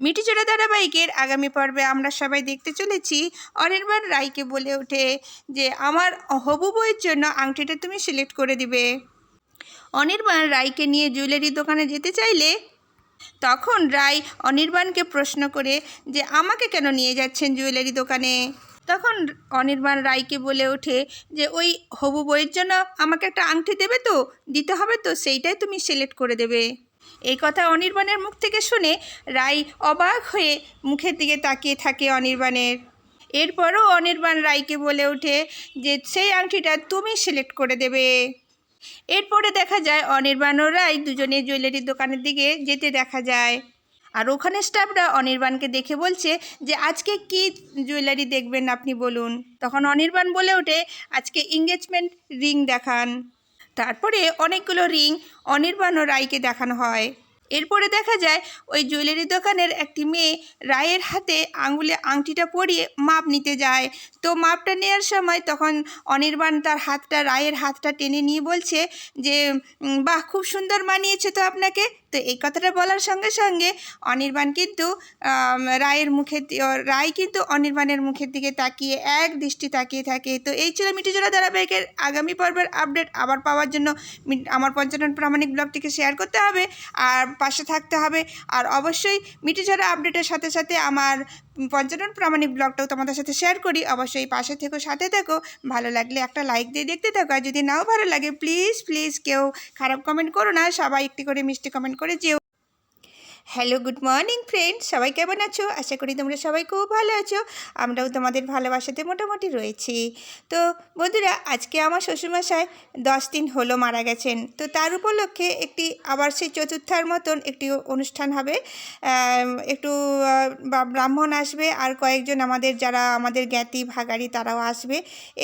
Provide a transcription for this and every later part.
মিটিচোড়া ধারাবাহিকের আগামী পর্বে আমরা সবাই দেখতে চলেছি। অনির্বাণ রায়কে বলে ওঠে যে, আমার হবু বইয়ের জন্য আংটিটা তুমি সিলেক্ট করে দিবে। অনির্বাণ রায়কে নিয়ে জুয়েলারি দোকানে যেতে চাইলে তখন রায় অনির্বাণকে প্রশ্ন করে যে, আমাকে কেন নিয়ে যাচ্ছেন জুয়েলারি দোকানে? তখন অনির্বাণ রায়কে বলে ওঠে যে, ওই হবু বইয়ের জন্য আমাকে একটা আংটি দেবে তো? দিতে হবে তো? সেইটাই তুমি সিলেক্ট করে দেবে। এই কথা অনির্বাণের মুখ থেকে শুনে রায় অবাক হয়ে মুখের দিকে তাকিয়ে থাকে অনির্বাণের। এরপরও অনির্বাণ রায়কে বলে ওঠে যে, সেই আংটিটা তুমি সিলেক্ট করে দেবে। এরপরে দেখা যায় অনির্বাণ ও রায় দুজনে জুয়েলারির দোকানের দিকে যেতে দেখা যায়। আর ওখানে স্টাফরা অনির্বাণকে দেখে বলছে যে, আজকে কি জুয়েলারি দেখবেন আপনি বলুন? তখন অনির্বাণ বলে ওঠে, আজকে এঙ্গেজমেন্ট রিং দেখান। তারপরে অনেকগুলো রিং অনির্বাণ রায়কে দেখানো হয়। এরপরে দেখা যায়, ওই জুয়েলারি দোকানের একটি মেয়ে রায়ের হাতে আঙুলে আংটিটা পরিয়ে মাপ নিতে যায়। তো মাপটা নেওয়ার সময় তখন অনির্বাণ তার হাতটা, রায়ের হাতটা টেনে নিয়ে বলছে যে বাহ, খুব সুন্দর মানিয়েছে তো আপনাকে। তো এই কথাটা বলার সঙ্গে সঙ্গে অনির্বাণ কিন্তু রায়ের মুখের রায় কিন্তু অনির্বাণের মুখের দিকে তাকিয়ে এক দৃষ্টি তাকিয়ে থাকে। তো এই ছিল মিটিজোড়া ধারাবাহিকের আগামী পর্বের আপডেট। আবার পাওয়ার জন্য আমার পঞ্চানন প্রামাণিক ব্লগটিকে শেয়ার করতে হবে। আর পাশে থাকতে হবে। আর অবশ্যই মিটিঝরা আপডেটের সাথে সাথে আমার পঞ্চানন প্রামাণিক ব্লগটাও তোমাদের সাথে শেয়ার করি। অবশ্যই পাশে থেকো, সাথে থেকো। ভালো লাগলে একটা লাইক দিয়ে দেখতে থাকো। আর যদি নাও ভালো লাগে প্লিজ প্লিজ কেউ খারাপ কমেন্ট করো না। সবাই একটি করে মিষ্টি কমেন্ট করে যেও। হ্যালো গুড মর্নিং ফ্রেন্ড সবাই কেমন আছো? আশা করি তোমরা সবাই খুব ভালো আছো। আমরাও তোমাদের ভালোবাসাতে মোটামুটি রয়েছি। তো বন্ধুরা, আজকে আমার শ্বশুরমশাই দশ দিন হলো মারা গেছেন। তো তার উপলক্ষে একটি আবার সেই চতুর্থার মতন একটি অনুষ্ঠান হবে। একটু ব্রাহ্মণ আসবে আর কয়েকজন আমাদের যারা আমাদের জ্ঞাতি ভাগারি তারাও আসবে।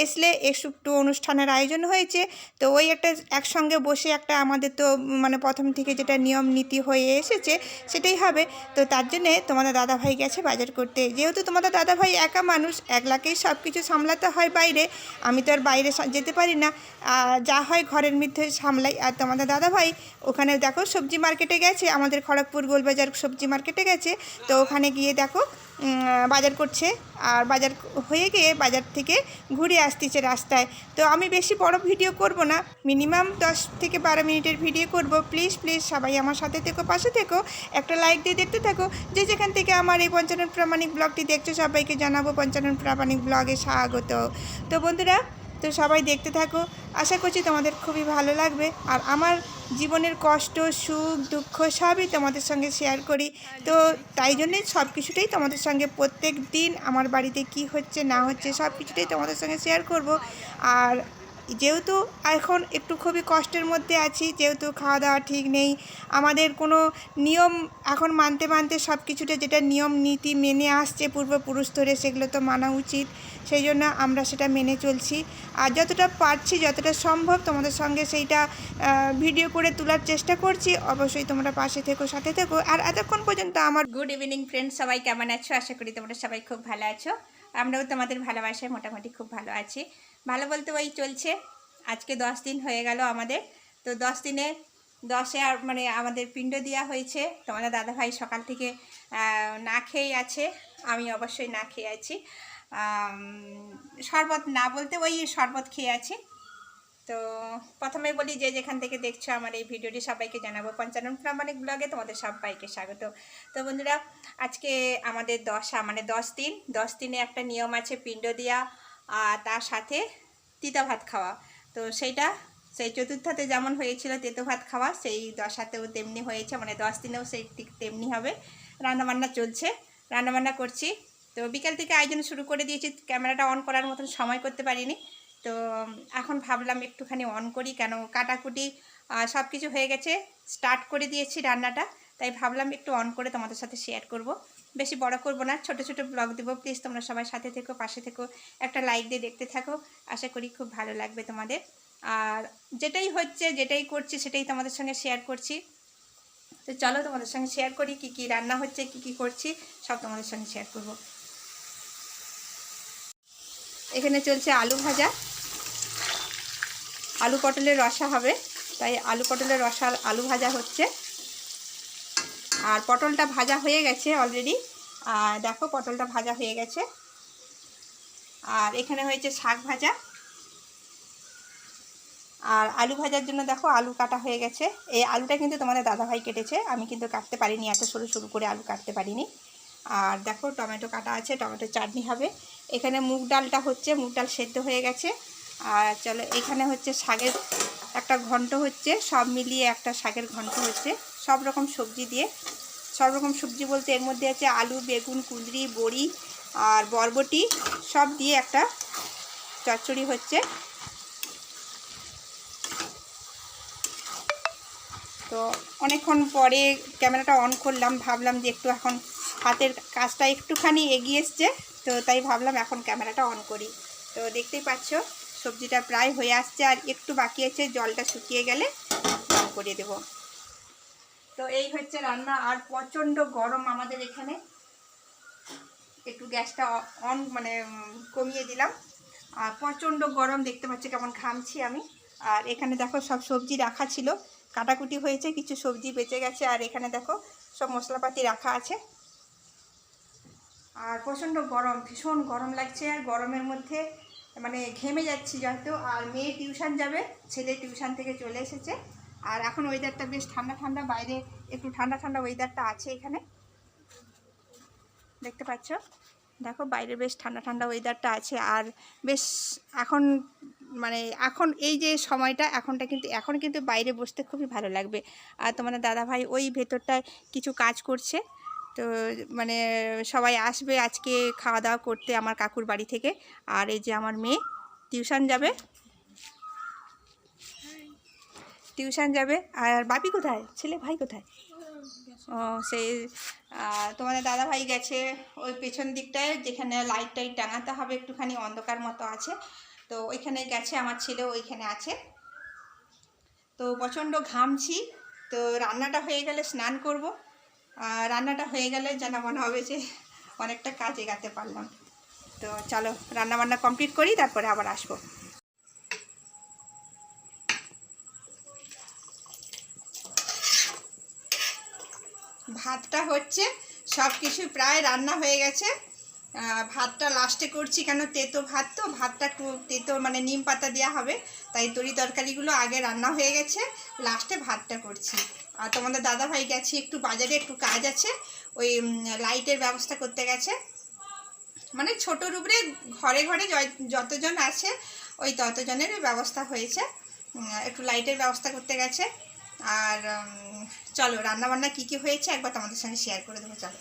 এসলে একটু অনুষ্ঠানের আয়োজন হয়েছে। তো ওই একটা একসঙ্গে বসে একটা আমাদের তো মানে প্রথম থেকে যেটা নিয়ম নীতি হয়ে এসেছে সেটাই হবে। তো তার জন্যে তোমাদের দাদাভাই গেছে বাজার করতে। যেহেতু তোমাদের দাদাভাই একা মানুষ একলাকেই সব কিছু সামলাতে হয় বাইরে, আমি তো আর বাইরে যেতে পারি না। যা হয় ঘরের মধ্যে সামলাই। আর তোমাদের দাদাভাই ওখানে দেখো সবজি মার্কেটে গেছে, আমাদের খড়গপুর গোলবাজার সবজি মার্কেটে গেছে। তো ওখানে গিয়ে দেখো বাজার করছে। আর বাজার হয়ে গিয়ে বাজার থেকে ঘুরে আসতেছে রাস্তায়। তো আমি বেশি বড় ভিডিও করব না, মিনিমাম দশ থেকে বারো মিনিটের ভিডিও করব। প্লিজ প্লিজ সবাই আমার সাথে থেকো, পাশে থেকো। একটা লাইক দিয়ে দেখতে থাকো যে যেখান থেকে আমার এই পঞ্চানন প্রামাণিক ব্লগটি দেখছ সবাইকে জানাব। পঞ্চানন প্রামাণিক ব্লগে স্বাগত। তো বন্ধুরা তো সবাই দেখতে থাকো। আশা করছি তোমাদের খুবই ভালো লাগবে। আর আমার জীবনের কষ্ট, সুখ, দুঃখ সবই তোমাদের সঙ্গে শেয়ার করি। তো তাই জন্যই সব কিছুটাই তোমাদের সঙ্গে প্রত্যেক দিন আমার বাড়িতে কি হচ্ছে, না হচ্ছে সব কিছুটাই তোমাদের সঙ্গে শেয়ার করব। আর যেহেতু এখন একটু খুবই কষ্টের মধ্যে আছি, যেহেতু খাওয়া দাওয়া ঠিক নেই, আমাদের কোনো নিয়ম এখন মানতে মানতে সব কিছুটা যেটা নিয়ম নীতি মেনে আসছে পূর্বপুরুষ ধরে সেগুলো তো মানা উচিত, সেই জন্য আমরা সেটা মেনে চলছি। আর যতটা পারছি, যতটা সম্ভব তোমাদের সঙ্গে সেইটা ভিডিও করে তোলার চেষ্টা করছি। অবশ্যই তোমরা পাশে থেকো, সাথে থেকো। আর এতক্ষণ পর্যন্ত আমার গুড ইভিনিং ফ্রেন্ড সবাই কেমন আছো? আশা করি তোমরা সবাই খুব ভালো আছো। আমরাও তোমাদের ভালোবাসায় মোটামুটি খুব ভালো আছি। ভালো বলতে ওই চলছে। আজকে দশ দিন হয়ে গেল আমাদের। তো দশ দিনে দশে আর মানে আমাদের পিণ্ড দেওয়া হয়েছে। তোমাদের দাদাভাই সকাল থেকে না খেয়েই আছে। আমি অবশ্যই না খেয়ে আছি। শরবত না বলতে ওই শরবত খেয়ে আছি। তো প্রথমে বলি যে যেখান থেকে দেখছ আমার এই ভিডিওটি সবাইকে জানাব। পঞ্চানন প্রামাণিক ব্লগে তোমাদের সবাইকে স্বাগত। তো বন্ধুরা, আজকে আমাদের দশা মানে দশ দিন। দশ দিনে একটা নিয়ম আছে, পিণ্ড দেওয়া আর তার সাথে তিতা ভাত খাওয়া। তো সেইটা, সেই চতুর্থাতে যেমন হয়েছিল তেতো ভাত খাওয়া, সেই দশাতেও তেমনি হয়েছে মানে দশ দিনেও সেই ঠিক তেমনি হবে। রান্নাবান্না চলছে। রান্নাবান্না করছি। তো বিকেল থেকে আয়োজন শুরু করে দিয়েছি, ক্যামেরাটা অন করার মতন সময় করতে পারিনি। তো এখন ভাবলাম একটুখানি অন করি, কেন কাটাকুটি সব কিছু হয়ে গেছে, স্টার্ট করে দিয়েছি রান্নাটা। তাই ভাবলাম একটু অন করে তোমাদের সাথে শেয়ার করব। বেশি বড় করব না। ছোট ছোট ব্লগ দেবো। প্লিজ তোমরা সবাই সাথে থেকো, পাশে থেকো। একটা লাইক দিয়ে দেখতে থাকো। আশা করি খুব ভালো লাগবে তোমাদের। আর যেটাই হচ্ছে, যেটাই করছি, সেটাই তোমাদের সঙ্গে শেয়ার করছি। তো চলো তোমাদের সঙ্গে শেয়ার করি, কি কি রান্না হচ্ছে, কি কি করছি, সব তোমাদের সঙ্গে শেয়ার করব। এখানে চলছে আলু ভাজা। আলু পটলের রসা হবে। তাই আলু পটলের রসা, আলু ভাজা হচ্ছে। আর পটলটা ভাজা হয়ে গেছে অলরেডি আর দেখো, পটলটা ভাজা হয়ে গেছে। আর এখানে হয়েছে শাক ভাজা। আর আলু ভাজার জন্য দেখো, আলু কাটা হয়ে গেছে। এই আলুটা কিন্তু তোমাদের দাদাভাই কেটেছে। আমি কিন্তু কাটতে পারিনি, এত সরু সরু করে আলু কাটতে পারিনি। আর দেখো, টমেটো কাটা আছে, টমেটো চাটনি হবে। এখানে মুগ ডালটা হচ্ছে, মুগ ডাল সেদ্ধ হয়ে গেছে। আর চলো, এখানে হচ্ছে শাকের একটা ঘন্ট হচ্ছে। সব মিলিয়ে একটা শাকের ঘন্ট হচ্ছে। সব রকম সবজি দিয়ে। সব রকম সবজি বলতে এর মধ্যে আছে আলু, বেগুন, কুঁদরি, বড়ি আর বরবটি সব দিয়ে একটা চচ্চড়ি হচ্ছে। তো অনেকক্ষণ পরে ক্যামেরাটা অন করলাম, ভাবলাম যে একটু এখন হাতের কাজটা একটুখানি এগিয়ে এসছে, তো তাই ভাবলাম এখন ক্যামেরাটা অন করি। তো দেখতেই পাচ্ছ, সবজিটা প্রায় হয়ে আসছে আর একটু বাকি আছে, জলটা শুকিয়ে গেলে অন করিয়ে দেব। তো এই হচ্ছে রান্না আর প্রচণ্ড গরম আমাদের এখানে। একটু গ্যাসটা অন মানে কমিয়ে দিলাম। আর প্রচণ্ড গরম দেখতে পাচ্ছি কেমন ঘামছি আমি। আর এখানে দেখো সব সবজি রাখা ছিল। কাটাকুটি হয়েছে, কিছু সবজি বেঁচে গেছে। আর এখানে দেখো সব মশলাপাতি রাখা আছে। আর প্রচণ্ড গরম, ভীষণ গরম লাগছে। আর গরমের মধ্যে মানে ঘেমে যাচ্ছি যেহেতু আর মেয়ে টিউশন যাবে, ছেলে টিউশন থেকে চলে এসেছে। আর এখন ওয়েদারটা বেশ ঠান্ডা ঠান্ডা, বাইরে একটু ঠান্ডা ঠান্ডা ওয়েদারটা আছে এখানে। দেখতে পাচ্ছ? দেখো, বাইরে বেশ ঠান্ডা ঠান্ডা ওয়েদারটা আছে। আর বেশ এখন মানে এখন এই যে সময়টা, এখনটা কিন্তু, এখন কিন্তু বাইরে বসতে খুবই ভালো লাগবে। আর তোমাদের দাদাভাই ওই ভেতরটায় কিছু কাজ করছে। তো মানে সবাই আসবে আজকে খাওয়া দাওয়া করতে আমার কাকুর বাড়ি থেকে। আর এই যে আমার মেয়ে, টিউশন যাবে। টিউশন যাবে? আর বাপি কোথায়? ছেলে ভাই কোথায়? ও, সেই তোমাদের দাদা ভাই গেছে ওই পেছন দিকটায়, যেখানে লাইট টাইট টাঙাতে হবে, একটুখানি অন্ধকার মতো আছে। তো ওইখানে গেছে, আমার ছেলে ওইখানে আছে। তো প্রচণ্ড ঘামছি, তো রান্নাটা হয়ে গেলে স্নান করব। আর রান্নাটা হয়ে গেলে যেন মনে হবে যে অনেকটা কাজ এগাতে পারলাম। তো চলো রান্না বান্না কমপ্লিট করি, তারপরে আবার আসব। ভাতটা হচ্ছে সব কিছু প্রায় রান্না হয়ে গেছে। ভাতটা লাস্টে করছি কেন তেতো ভাত তো, ভাতটা তেতো মানে নিম পাতা দেওয়া হবে, তাই তরি তরকারিগুলো আগে রান্না হয়ে গেছে লাস্টে ভাতটা করছি। আর তোমাদের দাদা ভাই গেছে, একটু বাজারে একটু কাজ আছে, ওই লাইটের ব্যবস্থা করতে গেছে। মানে ছোট রূপে ঘরে ঘরে যতজন আছে, ওই ততজনের ব্যবস্থা হয়েছে। একটু লাইটের ব্যবস্থা করতে গেছে। আর চলো রান্নাবান্না কী কী হয়েছে একবার তোমাদের সঙ্গে শেয়ার করে দেবো, চলো।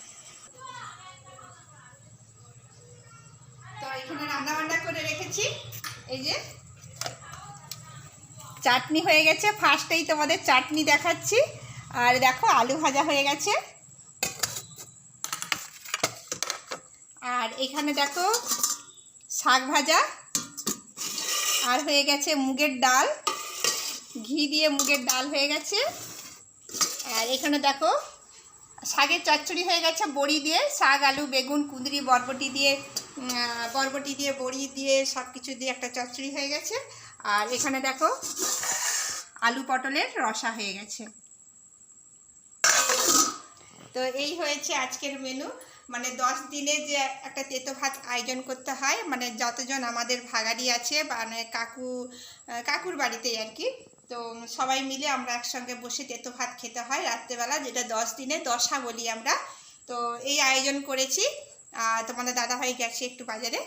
তো এখানে রান্নাবান্না করে রেখেছি। এই যে, চাটনি হয়ে গেছে। ফার্স্টেই তোমাদের চাটনি দেখাচ্ছি। আর দেখো, আলু ভাজা হয়ে গেছে। আর এখানে দেখো, শাক ভাজা। আর হয়ে গেছে মুগের ডাল। ঘি দিয়ে মুগের ডাল হয়ে গেছে। আর এখানে দেখো, শাকের চচ্চড়ি হয়ে গেছে, বড়ি দিয়ে, শাক, আলু, বেগুন, কুঁদরি, বরবটি দিয়ে বরবটি দিয়ে, বড়ি দিয়ে সব কিছু দিয়ে একটা চচ্চড়ি হয়ে গেছে। আর এখানে দেখো, আলু পটলের রসা হয়ে গেছে। তো এই হয়েছে আজকের মেনু মানে দশ দিনে যে একটা তেতো ভাত আয়োজন করতে হয় মানে যতজন আমাদের ভাগাড়ি আছে মানে কাকু কাকুর বাড়িতেই আর কি। তো সবাই মিলে আমরা একসঙ্গে বসে তেতো ভাত খেতে হয় রাত্রেবেলা, যেটা দশ দিনে দশা বলি আমরা। তো এই আয়োজন করেছি। তোমাদের দাদাভাই গেছে একটু বাজারে।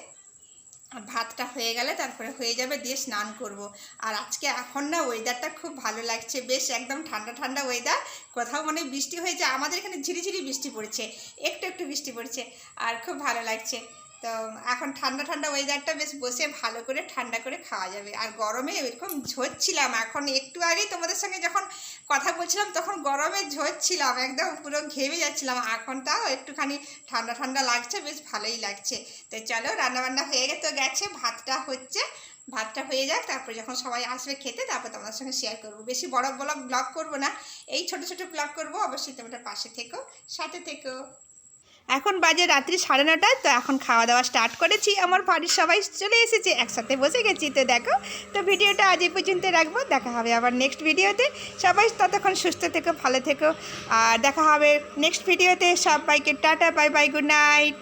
আর ভাতটা হয়ে গেলে তারপরে হয়ে যাবে, দিয়ে স্নান করব। আর আজকে এখন না ওয়েদারটা খুব ভালো লাগছে। বেশ একদম ঠান্ডা ঠান্ডা ওয়েদার কোথাও মানে বৃষ্টি হয়েছে, আমাদের এখানে ঝিরিঝিরি বৃষ্টি পড়ছে, একটু একটু বৃষ্টি পড়ছে। আর খুব ভালো লাগছে। তো এখন ঠান্ডা ঠান্ডা ওয়েদারটা বেশ বসে ভালো করে ঠান্ডা করে খাওয়া যাবে। আর গরমে এরকম ঝরছিলাম। এখন একটু আগেই তোমাদের সঙ্গে যখন কথা বলছিলাম, তখন গরমে ঝরছিলাম, একদম পুরো ঘেমে যাচ্ছিলাম। এখন তাও একটুখানি ঠান্ডা ঠান্ডা লাগছে, বেশ ভালোই লাগছে। তো চলো, রান্নাবান্না হয়ে গেছে গেছে, ভাতটা হচ্ছে। ভাতটা হয়ে যাক, তারপরে যখন সবাই আসবে খেতে, তারপর তোমাদের সঙ্গে শেয়ার করব। বেশি বড় বড় ব্লগ করব না। এই ছোট ছোট ব্লগ করব, অবশ্যই তোমরা পাশে থেকো, সাথে থেকো। এখন বাজে রাত্রি সাড়ে নটায় তো এখন খাওয়া দাওয়া স্টার্ট করেছি। আমার বাড়ির সবাই চলে এসেছে, একসাথে বসে গেছি, তো দেখো। তো ভিডিওটা আজ এই পর্যন্ত রাখব, দেখা হবে আবার নেক্সট ভিডিওতে। সবাই ততক্ষণ সুস্থ থেকো, ভালো থেকো, আর দেখা হবে নেক্সট ভিডিওতে। সবাইকে tata bye bye good night